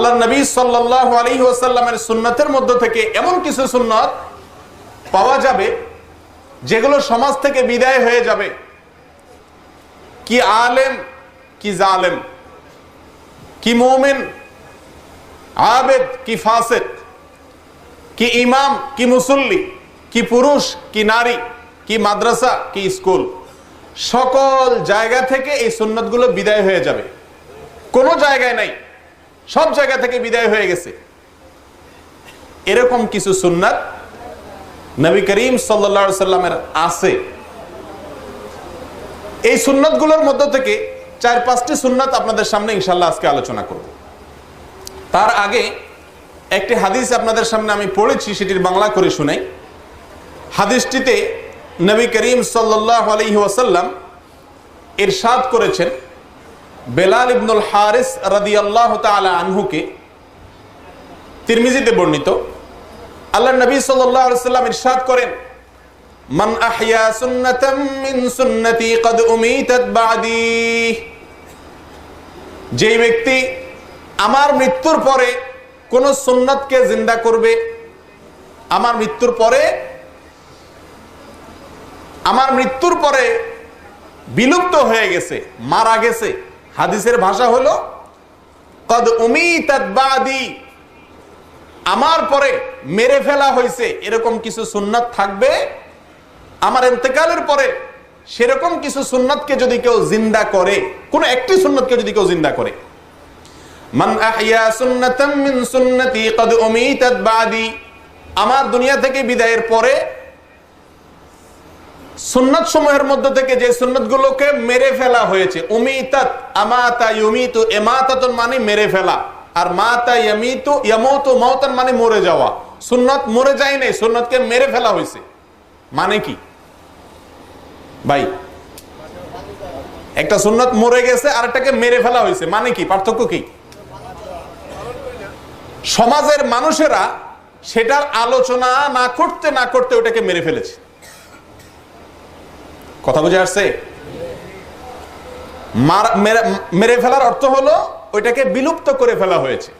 আল্লাহ নবী সাল্লাহ আলী ওসাল্লামের সুন্নতের মধ্য থেকে এমন কিছু সুন্নত পাওয়া যাবে, যেগুলো সমাজ থেকে বিদায় হয়ে যাবে। কি আলেম, কি জালেম। কি মোমেন, আবেদ, কি ফাসেদ কি ইমাম, কি মুসল্লি, কি পুরুষ, কি নারী, কি মাদ্রাসা, কি স্কুল। সকল জায়গা থেকে এই সুন্নতগুলো বিদায় হয়ে যাবে। কোনো জায়গায় নাই। সব জায়গা থেকে বিদায় হয়ে গেছে। এরকম কিছু সুন্নাত নবী করিম সাল্লা সাল্লামের আছে। এই সুন্নতগুলোর মধ্য থেকে চার পাঁচটি সুন্নাত আপনাদের সামনে ইনশাল্লাহ আজকে আলোচনা করব। তার আগে একটি হাদিস আপনাদের সামনে আমি পড়েছি, সেটির বাংলা করে শুনাই। হাদিসটিতে নবী করিম সাল্লাহ আলহি ওয়াসাল্লাম ইরশাদ করেছেন বেলাল ইবনুল হারিস রাদি আল্লাহ আনহুকে তিরমিজিতে বর্ণিত আল্লাহ নবী সাল্লাম ইরশাদ করেন সুন্নাতাম মিন সুন্নতি কদ যেই ব্যক্তি আমার মৃত্যুর পরে কোন সুন্নতকে জিন্দা করবে, আমার মৃত্যুর পরে, আমার মৃত্যুর পরে বিলুপ্ত হয়ে গেছে, মারা গেছে হাদিসের ভাষা হলো, কদ উমিতাত বাদি। আমার পরে মেরে ফেলা হয়েছে, এরকম কিছু সুন্নাত থাকবে? আমার এতেকালের পরে সেরকম কিছু সুন্নাতকে যদি কেউ জিন্দা করে, কোন একটি সুন্নাতকে যদি কেউ জিন্দা করে। মান আহইয়া সুন্নাতাম মিন সুন্নতি, কদ উমিতাত আমার দুনিয়া থেকে বিদায়ের পরে সুন্নত সমূহের মধ্য থেকে যে সুন্নত গুলোকে মেরে ফেলা হয়েছে মানে মেরে ফেলা, আর মাতা ইয়ামিতু মানে মরে যাওয়া। সুন্নত মরে যায় নাই, সুন্নতকে মেরে ফেলা হয়েছে। মানে কি? ভাই, একটা সুন্নত মরে গেছে আর একটাকে মেরে ফেলা হয়েছে। মানে কি? পার্থক্য কি? সমাজের মানুষেরা সেটার আলোচনা না করতে না করতে ওটাকে মেরে ফেলেছে। কথা বুঝে আসছে? মেরে ফেলার অর্থ হলো ওইটাকে বিলুপ্ত করে ফেলা হয়েছে।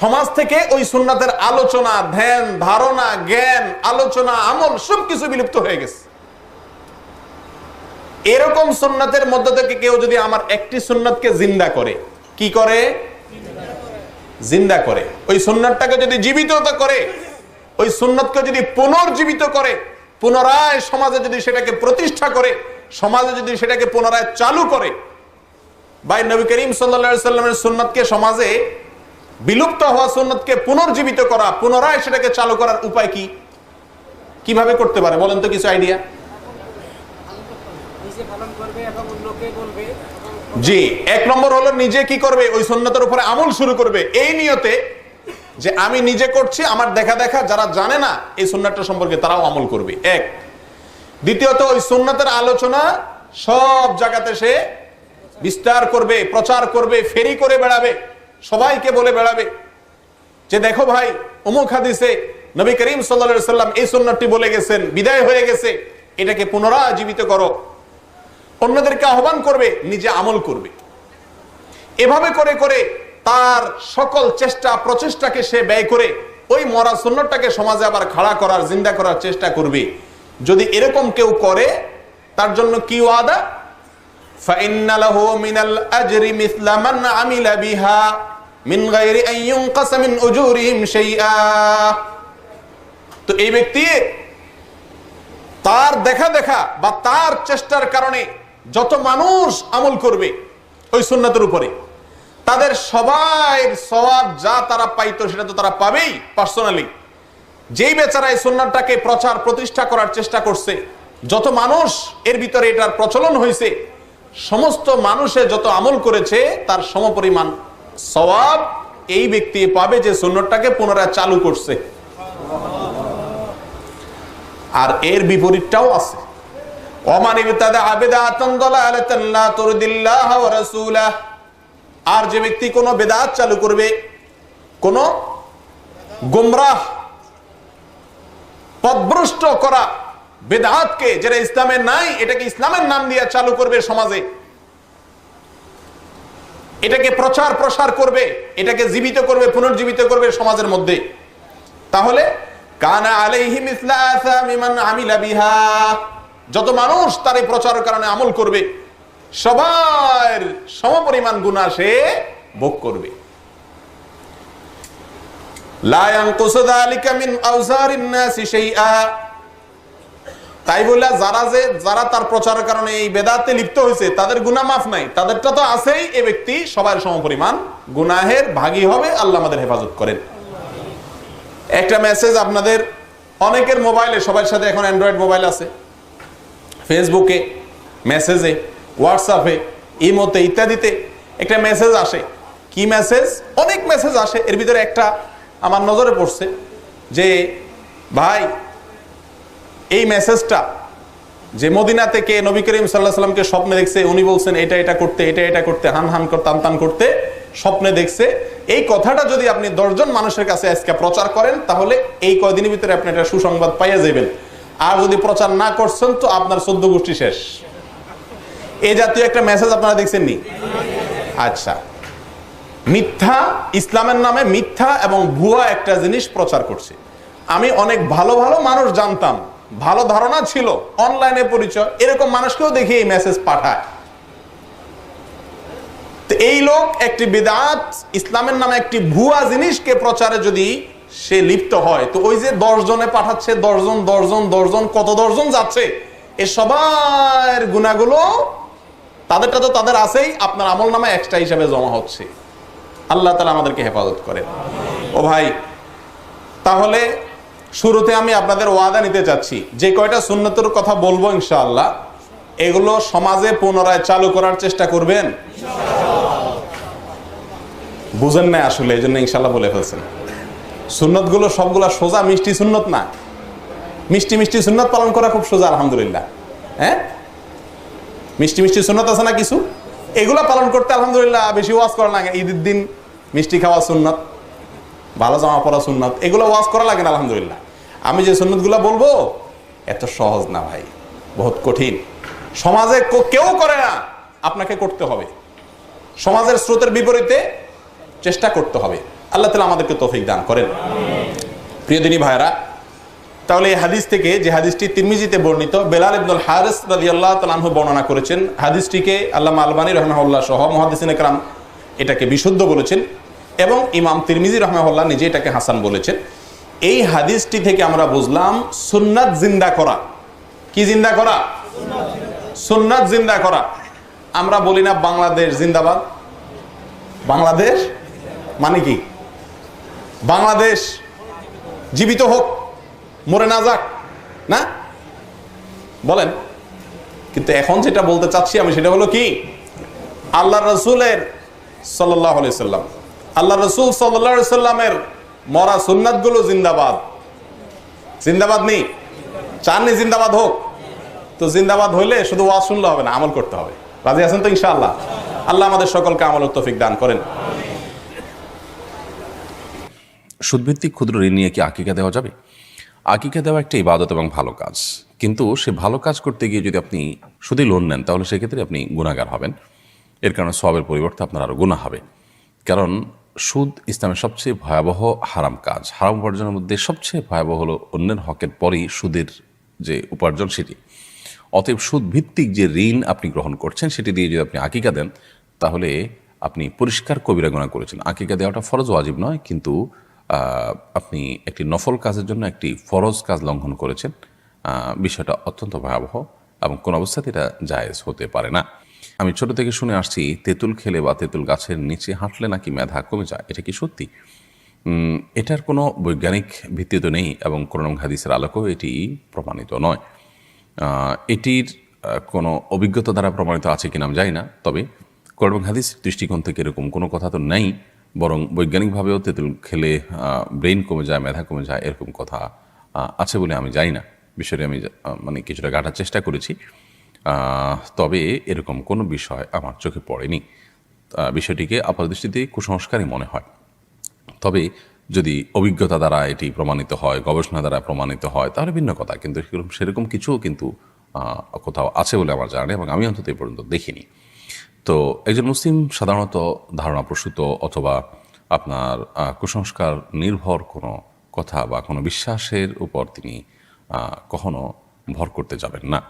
সমাজ থেকে ওই সুন্নাতের আলোচনা, ধ্যান, ধারণা, জ্ঞান, আলোচনা, আমল সবকিছু বিলুপ্ত হয়ে গেছে। এরকম সুন্নাতের মধ্য থেকে কেউ যদি আমার একটি সুন্নাতকে জিন্দা করে, কি করে? জিন্দা করে। ওই সুন্নাতটাকে যদি জীবিত করে, ওই সুন্নতকে যদি পুনর্জীবিত করে পুনরায় সমাজে যদি সেটাকে প্রতিষ্ঠা করে সমাজে যদি সেটাকে পুনরায় চালু করে বাই নবী করিম সাল্লা সাল্লামের সুন্নতকে সমাজে বিলুপ্ত হওয়া সুন্নতকে পুনর্জীবিত করা পুনরায় সেটাকে চালু করার উপায় কি? কীভাবে করতে পারে? বলেন তো কিছু আইডিয়া। জি এক নম্বর হলো নিজে কি করবে? ওই সুন্নতের উপরে আমল শুরু করবে। এই নিয়তে যে আমি নিজে করছি, আমার দেখা দেখা, যারা জানে না, এই সুন্নাতটা সম্পর্কে তারাও আমল করবে। এক। দ্বিতীয়ত, ওই সুন্নাতের আলোচনা সব জায়গাতে সে বিস্তার করবে, প্রচার করবে, ফেরি করে বেড়াবে, সবাইকে বলে বেড়াবে। যে দেখো ভাই, অমুক হাদিসে নবী করিম সাল্লা সাল্লাম এই সুন্নতটি বলে গেছেন, বিদায় হয়ে গেছে, এটাকে পুনরায় জীবিত করো। অন্যদেরকে আহ্বান করবে, নিজে আমল করবে। এভাবে করে করে তার সকল চেষ্টা, প্রচেষ্টাকে সে ব্যয় করে ওই মরা সুন্নতটাকে সমাজে আবার খাড়া করার, জিন্দা করার চেষ্টা করবে। যদি এরকম কেউ করে, তার জন্য কি ওয়াদা? তো এই ব্যক্তি তার দেখা দেখা বা তার চেষ্টার কারণে যত মানুষ আমল করবে ওই সুন্নাতের উপরে। তাদের সবাই সবাব যা তারা পাইতো সেটা তো তারা পাবেই পার্সোনালি যেই বেচারা এই সুন্নাতটাকে প্রচার প্রতিষ্ঠা করার চেষ্টা করছে, যত মানুষ এর ভিতরে এটার প্রচলন হয়েছে সমস্ত মানুষে যত আমল করেছে, তার সমপরিমাণ সবাব এই ব্যক্তি পাবে যে সুন্নতটাকে পুনরায় চালু করছে। আর এর বিপরীতটাও আছে। আর যে ব্যক্তি কোনো বেদাত চালু করবে, কোন গুমরাহ, পদভ্রষ্ট করা বেদাতকে যেটা ইসলামের নাই, এটাকে ইসলামের নাম দিয়ে চালু করবে সমাজে। এটাকে প্রচার প্রসার করবে, এটাকে জীবিত করবে, পুনর্জীবিত করবে সমাজের মধ্যে। তাহলে, কানা যত মানুষ তার এই প্রচারের কারণে আমল করবে সবার সমপরিমাণ গুণা সে ভোগ করবে। তাই বলে যারা যে, যারা তার প্রচারের কারণে এই বেদাতে লিপ্ত হয়েছে, তাদের গুনাহ মাফ নাই। তাদেরটা তো আছেই এ ব্যক্তি সবার সমপরিমাণ গুনাহের ভাগী হবে, আল্লাহ আমাদের হেফাজত করেন। একটা মেসেজ আপনাদের, অনেকের মোবাইলে সবার সাথে এখন অ্যান্ড্রয়েড মোবাইল আছে। ফেসবুকে মেসেজে হোয়াটসঅ্যাপে ইমোতে ইত্যাদিতে একটা মেসেজ আসে। কি মেসেজ অনেক মেসেজ আসে। এর ভিতরে একটা আমার নজরে পড়ছে যে, ভাই, এই মেসেজটা যে মদিনা থেকে নবী করিম সাল্লাহ সাল্লামকে স্বপ্নে দেখছে, উনি বলছেন, এটা এটা করতে, এটা এটা করতে, হান হান করতে টান করতে স্বপ্নে দেখছে। এই কথাটা যদি আপনি দশজন মানুষের কাছে আজকে প্রচার করেন, তাহলে এই কয়দিনের ভিতরে আপনি একটা সুসংবাদ পাইয়া যাবেন। আর যদি প্রচার না করছেন, তো আপনার চোদ্দ গোষ্ঠী শেষ। এই জাতীয় একটা মেসেজ আপনারা দেখছেন নি আচ্ছা। মিথ্যা ইসলামের নামে মিথ্যা এবং ভুয়া একটা জিনিস প্রচার করছে। আমি অনেক ভালো ভালো মানুষ জানতাম। ভালো ধারণা ছিল। অনলাইনে পরিচয়। এরকম মানুষকেও দেখি এই মেসেজ পাঠায়। এই লোক একটি বিদাত, ইসলামের নামে একটি ভুয়া জিনিসকে প্রচারে যদি সে লিপ্ত হয়, তো ওই যে দশ জনে পাঠাচ্ছে দশজন দশজন দশজন কত দশজন যাচ্ছে, এ সবার গুণাগুলো তাদেরটা তো তাদের আছেই, আপনার আমল নামে এক্সট্রা হিসাবে জমা হচ্ছে। আল্লাহ তালা আমাদেরকে হেফাজত করেন। ও ভাই, তাহলে শুরুতে আমি আপনাদের ওয়াদা নিতে চাচ্ছি। যে কয়টা সুন্নতের কথা বলব ইনশাআল্লাহ, এগুলো সমাজে পুনরায় চালু করার চেষ্টা করবেন। বুঝেন না আসলে, এই জন্য ইনশাল্লাহ বলে ফেলছেন। সুন্নতগুলো সবগুলা সোজা মিষ্টি সুন্নত না। মিষ্টি মিষ্টি সুন্নত পালন করা খুব সোজা, আলহামদুলিল্লাহ। হ্যাঁ? মিষ্টি মিষ্টি সুন্নত আছে না কিছু? এগুলো পালন করতে আলহামদুলিল্লাহ বেশি ওয়াজ করা লাগে। ঈদের দিন মিষ্টি খাওয়া সুন্নত, ভালো জামা পরা সুন্নত, এগুলো ওয়াজ করা লাগে না আলহামদুলিল্লাহ। আমি যে সুন্নতগুলো বলব, এত সহজ না ভাই, বহুত কঠিন। সমাজে কেউ করে না, আপনাকে করতে হবে। সমাজের স্রোতের বিপরীতে চেষ্টা করতে হবে। আল্লাহ তালা আমাদেরকে তৌফিক দান করেন। প্রিয় দিনী ভাইরা তাহলে এই হাদিস থেকে যে হাদিসটি তিরমিজিতে বর্ণিত, বেলাল ইবনুল হারিস রাদিয়াল্লাহু তাআলা আনহু বর্ণনা করেছেন, হাদিসটিকে আল্লামা আলবানী রহমাহুল্লাহ সহ মুহাদ্দিসিন একরাম এটাকে বিশুদ্ধ বলেছেন এবং ইমাম তিরমিজি রহমাহুল্লাহ নিজে এটাকে হাসান বলেছেন। এই হাদিসটি থেকে আমরা বুঝলাম, সুন্নাত জিন্দা করা। কি জিন্দা করা? সুন্নাত জিন্দা করা। আমরা বলি না বাংলাদেশ জিন্দাবাদ। বাংলাদেশ? মানে কি? বাংলাদেশ জীবিত হোক। মরে না যাক, না? বলেন, কিন্তু এখন যেটা বলতে চাচ্ছি আমি সেটা হলো কি? আল্লাহ রসুলের সাল্লাহ সাল্লাম আল্লাহ রসুল সাল্লাহ সাল্লামের মরা সুন্নাতগুলো জিন্দাবাদ। জিন্দাবাদ নেই, চাননি জিন্দাবাদ হোক, তো জিন্দাবাদ হইলে শুধু ওয়াজ শুনলে হবে না, আমল করতে হবে। রাজি আছেন তো ইনশাআল্লাহ? আল্লাহ আমাদের সকলকে আমল তৌফিক দান করেন। সুদভিত্তিক ক্ষুদ্র ঋণ নিয়ে কি আকিকা দেওয়া যাবে? আকিকা দেওয়া একটা ইবাদত এবং ভালো কাজ। কিন্তু সে ভালো কাজ করতে গিয়ে যদি আপনি শুধুই লোন নেন, তাহলে সেক্ষেত্রে আপনি গুণাগার হবেন। এর কারণে সবের পরিবর্তে আপনার আরও গুণা হবে। কারণ সুদ ইসলামের সবচেয়ে ভয়াবহ হারাম কাজ। হারাম উপার্জনের মধ্যে সবচেয়ে ভয়াবহ হলো অন্যের হকের পরই সুদের যে উপার্জন সেটি। অতএব সুদ ভিত্তিক যে ঋণ আপনি গ্রহণ করছেন, সেটি দিয়ে যদি আপনি আকিকা দেন, তাহলে আপনি পরিষ্কার কবিরা গুণা করেছেন। আকিকা দেওয়াটা ফরজ ওয়াজিব নয়, কিন্তু আপনি একটি নফল কাজের জন্য একটি ফরজ কাজ লঙ্ঘন করেছেন বিষয়টা অত্যন্ত ভয়াবহ এবং কোন অবস্থাতে এটা জায়েজ হতে পারে না। আমি ছোট থেকে শুনে আসছি, তেঁতুল খেলে বা তেঁতুল গাছের নিচে হাঁটলে নাকি মেধা কমে যায়, এটা কি সত্যি? এটার কোনো বৈজ্ঞানিক ভিত্তি তো নেই এবং কোরআন হাদিসের আলোকেও এটি প্রমাণিত নয়। এটির কোনো অভিজ্ঞতা দ্বারা প্রমাণিত আছে কিনা আমি জানি না, তবে কোরআন হাদিস দৃষ্টিকোণ থেকে এরকম কোনো কথা তো নেই। বরং বৈজ্ঞানিকভাবেও তেঁতুল খেলে ব্রেন কমে যায়, মেধা কমে যায়, এরকম কথা আছে বলে আমি জানি না। বিষয়টি আমি মানে কিছুটা গাঁটার চেষ্টা করেছি। তবে এরকম কোনো বিষয় আমার চোখে পড়েনি। বিষয়টিকে আপাত দৃষ্টিতে কুসংস্কারই মনে হয়। তবে যদি অভিজ্ঞতা দ্বারা এটি প্রমাণিত হয়, গবেষণা দ্বারা প্রমাণিত হয়, তাহলে ভিন্ন কথা। কিন্তু সেরকম সেরকম কিছুও কিন্তু কোথাও আছে বলে আমার জানা নেই এবং আমি অন্তত এই পর্যন্ত দেখিনি। তো একজন মুসলিম সাধারণত ধারণা প্রসূত অথবা আপনার কুসংস্কার নির্ভর কোনো কথা বা কোনো বিশ্বাসের উপর তিনি কখনো ভর করতে যাবেন না।